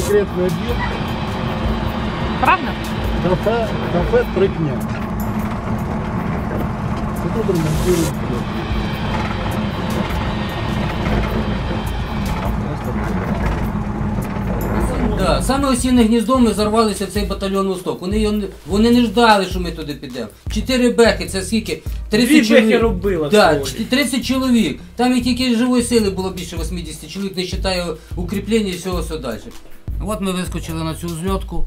секретный объект. Правда? Кафе, кафе Трикня. Це тут ремонтують. Да, саме осінне гніздо ми зарвалися в цей батальйон Восток. Вони, його не- вони не ждали, що ми туди підемо. Чотири беки, це скільки? 30 Дві чоловік. бехи робила Да, всього чт- 30 чоловік. Там і тільки живої сили було більше 80 чоловік, не вважаю укріплення і всього все далі. От ми вискочили на цю зльотку.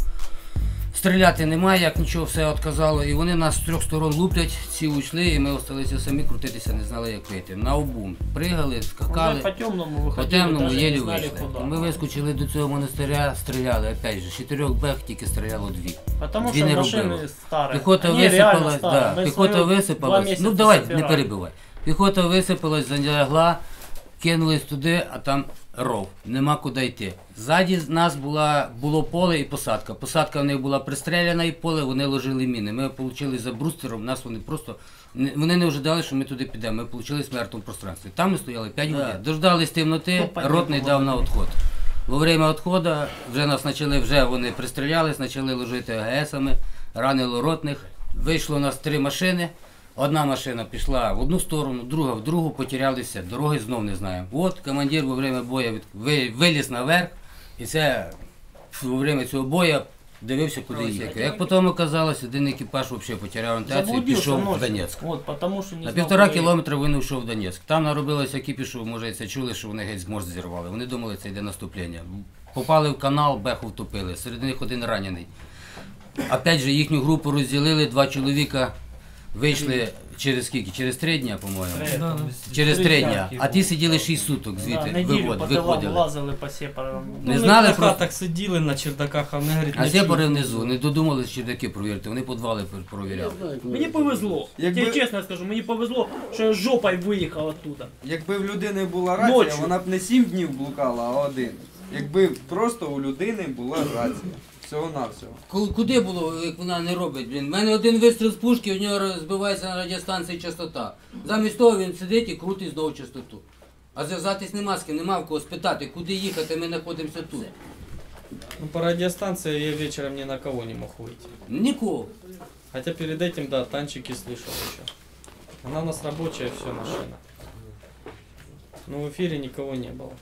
Стріляти немає, як нічого, все відказало. І вони нас з трьох сторон луплять, ці уйшли, і ми залишилися самі крутитися, не знали, як вийти. На обум. Пригали, скакали. Уже по темному По выходили, темному даже єлі не знали вийшли. куда. Ми вискочили до цього монастиря, стріляли. Опять же, з чотирьох бег тільки стріляло дві. Потому Дві что не машины робило. старые. Піхота Они реально висипалась, старые. да, Мы піхота свою два висипалась. месяца Ну давай, не собирали. перебивай. Піхота висипалась, залягла, кинулись туди, а там ров. Нема куди йти. Ззаді з нас була, було поле і посадка. Посадка в них була пристреляна і поле, вони ложили міни. Ми отримали за брустером, нас вони просто. Вони не ожидали, що ми туди підемо. Ми отримали в мертвому пространстві. Там ми стояли 5 годин. Дождались темноти, ротний дав на відход. Во время відходу вже нас почали, вже вони пристрілялись, почали ложити АГСами, ранило ротних. Вийшло у нас три машини. Одна машина пішла в одну сторону, друга в другу, потерялися, дороги знов не знаємо. От командир во время бою виліз наверх, і це во время цього бою дивився, куди їхати. Як потім оказалось, один екіпаж взагалі потеряв орієнтацію і пішов в. Донецьк. На півтора кілометра він йшов в Донецьк. Там наробилося кіпішу, може це чули, що вони геть мост зірвали. Вони думали, це йде наступлення. Попали в канал, беху втопили. Серед них один ранений. Опять же, їхню групу розділили, два чоловіка вийшли через скільки? Через три дня, по-моєму. ехать. Через три дня. А ті сиділи шість суток звідти, неділю вивод, по виходили. лазили по сепарам. Не ми знали про хатах сиділи на чердаках, а вони говорять, а не чують. внизу, не додумали чердаки провірити, вони підвали пер- провіряли. Мені повезло. Я Якби- тебе чесно скажу, мені повезло, що я жопою виїхав оттуда. Якби в людини була рація, Ночью. вона б не сім днів блукала, а один. Якби просто у людини була рація. Всього-навсього. Ку- Куди було, як вона не робить? Блін, У мене один вистріл з пушки, у нього розбивається на радіостанції частота. Замість того він сидить і крутить знову частоту. А зв'язатись нема з ким, нема в кого спитати, куди їхати, ми знаходимося тут. Ну, по радиостанции я вечером ни на кого не мог выйти. Нікого. Хотя перед этим, да, танчики слышал еще. Она у нас рабочая, все, машина. Но в эфире никого не было.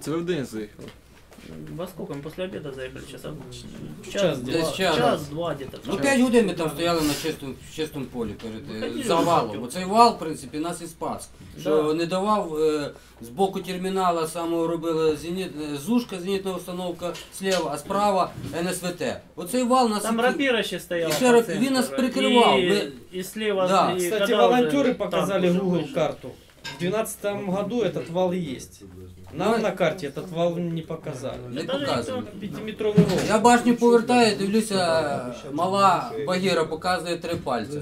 Це ви в день заїхали? Во сколько? Мы после обеда заехали, часа Час час, где-то. два, Час. час-два где-то. Ну, 5 годин ми там стояли на чистому, чистому полі перед е, за валом. Оцей вал, в принципі, нас і спас. Що Да. не давав е, з боку термінала самого робила зеніт, е, зушка, зенітна установка слева, а справа НСВТ. Оцей вал нас Там і- рапира ще стояла. І ще рап- по центру, він нас да. прикривав. І, Ми- і слева, Да. і Кстати, когда волонтеры уже показали танк уже Google вышел. карту. В 2012 году этот вал есть. Нам Ну, на карте этот вал не показали. Не показує. Пятиметровый вал. Я башню повертаю, дивлюся, мала багіра показує три пальці.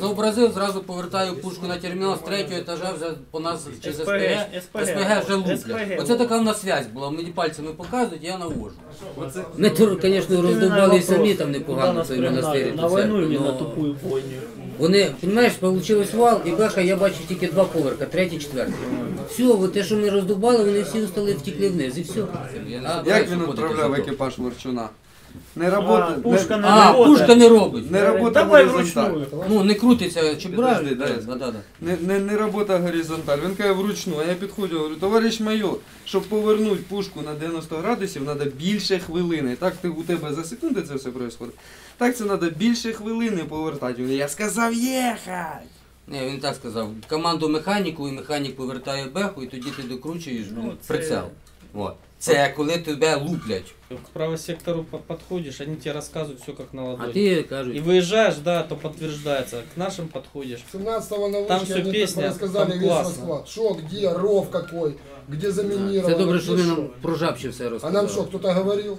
Зобразив, зразу повертаю пушку на термінал з третього етажа вже по нас через СПГ, СПГ, СПГ вже луплять. Оце така в нас связь була, мені пальцями показують, я навожу. Ми, тур, звісно, роздобали і самі там непогано той монастир. На войну или на тупую бойню? Вони, розумієш, вийшов вал, і беха, я бачу тільки два поверха, третій, четвертий. Все, от те, що ми роздубали, вони всі остали втекли вниз, і все. Як він відправляв екіпаж Ворчуна? Не А, пушка не, А, работает. пушка не робить. не робота Давай горизонталь. вручную. Ну, не крутиться чебура. Підожди, дай. Да, да, да. Не, не, не робота горизонталь. Він каже вручну, а я підходжу, говорю, товариш майор, щоб повернути пушку на 90 градусів, треба більше хвилини. Так ти, у тебе за секунди це все відбувається. Так це треба більше хвилини повертати. Він, Я сказав їхати. Ні, він так сказав. Команду механіку, і механік повертає беху, і тоді ти докручуєш ну, Ну, це- прицел. От. Це коли тебе луплять. К правосектору по- подходишь, они тебе рассказывают все как на А ладони. ти И кажуть, выезжаешь, да, то подтверждается. К нашим подходишь. 17-го на Там вышке всё они песня, так рассказали там весь классно. расклад. Что, где, ров какой, где заминировано. це добре, що где вони нам шо. про жабче все А розказали. нам что, кто-то говорил?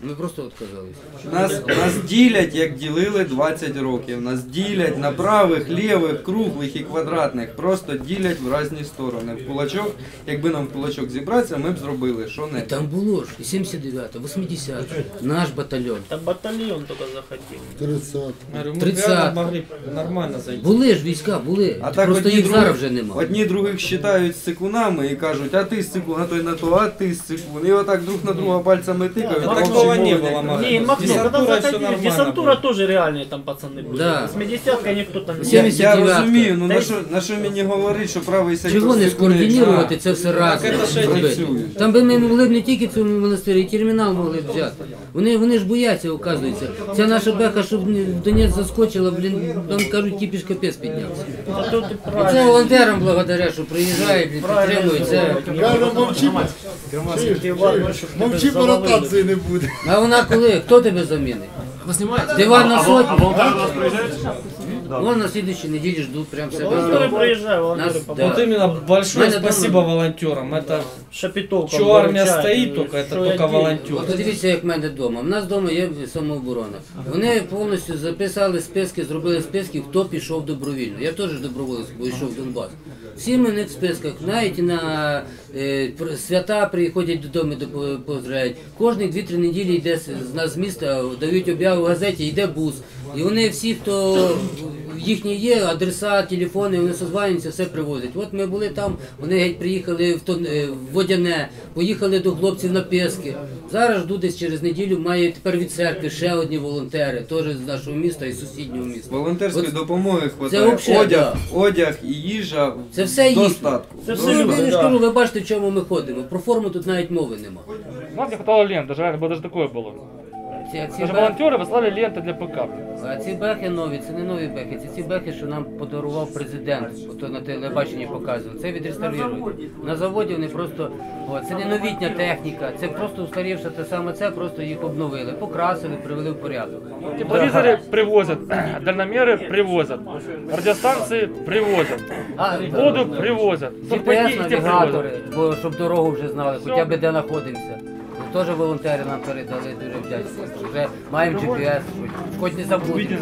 Ми просто відказалися. Нас, нас ділять, як ділили 20 років. Нас ділять на правих, лівих, круглих і квадратних. Просто ділять в різні сторони. В кулачок, якби нам в кулачок зібратися, ми б зробили що не. Там було ж і 79-та, 80-та, наш батальйон. Там батальон только захотел. 30. Говорю, 30. реально могли нормально зайти. Були ж війська, були. А так Просто одні їх других, зараз вже нема. одні других считають сикунами і кажуть, а ти сикун, а той на то, а ти сикун. І отак друг на друга пальцами тикають. А Такого мовчать. не было, Максим. Не, Максим, когда Десантура все заходили, нормально десантура было. тоже реальные там пацаны были. Да. 80-ка никто там не... Я, я 79-ка. розумію, ну Та на й- що, на що мені говорить, що правий сектор Чого не сикуни, скоординувати якщо- це все разом це ж зробити? працює. Там би ми могли б не тільки цьому монастирі, і термінал могли б взяти. Вони, вони ж бояться, оказується. Ця наша беха, щоб не- в Донець заскочила, блін, там кажуть, кіпіш капець піднявся. Да тут ты І правильно. це волонтерам благодаря, що приїжджають, блін, підтримують. Це... Каже, мовчи, Ты, Иван, ну, чтоб тебя мовчи, по завалили. ротації не буде. А вона коли? Хто тебе замінить? Диван на сотню. Вон на слідчій неділі ждуть прям Волонтеры себе. приезжают, волонтеры Нас- помогают. Вот именно большое Надо спасибо дома. волонтерам. Это Шапитовка. что армия выручает, стоит и только, это что только отдельно. волонтеры. От подивіться, як в мене вдома. У нас вдома є самооборона. Вони повністю записали списки, зробили списки, хто пішов добровільно. Я теж доброволець, бо йшов в Донбас. Всі ми не в списках, навіть і на е, пр- свята приходять додому, допо- поздравляють. Кожні 2-3 неділі йде з з нас з міста, дають об'яву в газеті, йде бус. І вони всі, хто їхні є, адреса, телефони, вони созванюються, все привозять. От ми були там, вони геть приїхали в, Тон- е, в Водяне, поїхали до хлопців на Пески. Зараз жду десь через неділю, має тепер від церкви ще одні волонтери, теж з нашого міста і сусіднього міста. Волонтерської От допомоги це хватає. вообще, одяг, да. одяг і їжа Це все в їхнє. достатку. Це Ну, все ж да. кажу, ви бачите, в чому ми ходимо. Про форму тут навіть мови нема. Нам не хватало лент, даже реально, бо даже такое было Ці, ці, Даже бехи, волонтеры выслали ленты для ПК. а ці бехи нові, це не нові бехи, це ці бехи, що нам подарував президент, ото на телебаченні показував. Це відреставрують. На заводі вони просто, о, це не новітня техніка, це просто устарівша те саме це, просто їх обновили, покрасили, привели в порядок. Тепловизоры привозят, дальномеры привозят, радиостанции привозят, А, воду привозят, сухпайки и те GPS-навігатори, привозят. бо щоб дорогу вже знали, хоча б де знаходимося. Теж волонтери нам передали, дуже вдячні. Вже маємо GPS, хоч не забудемо.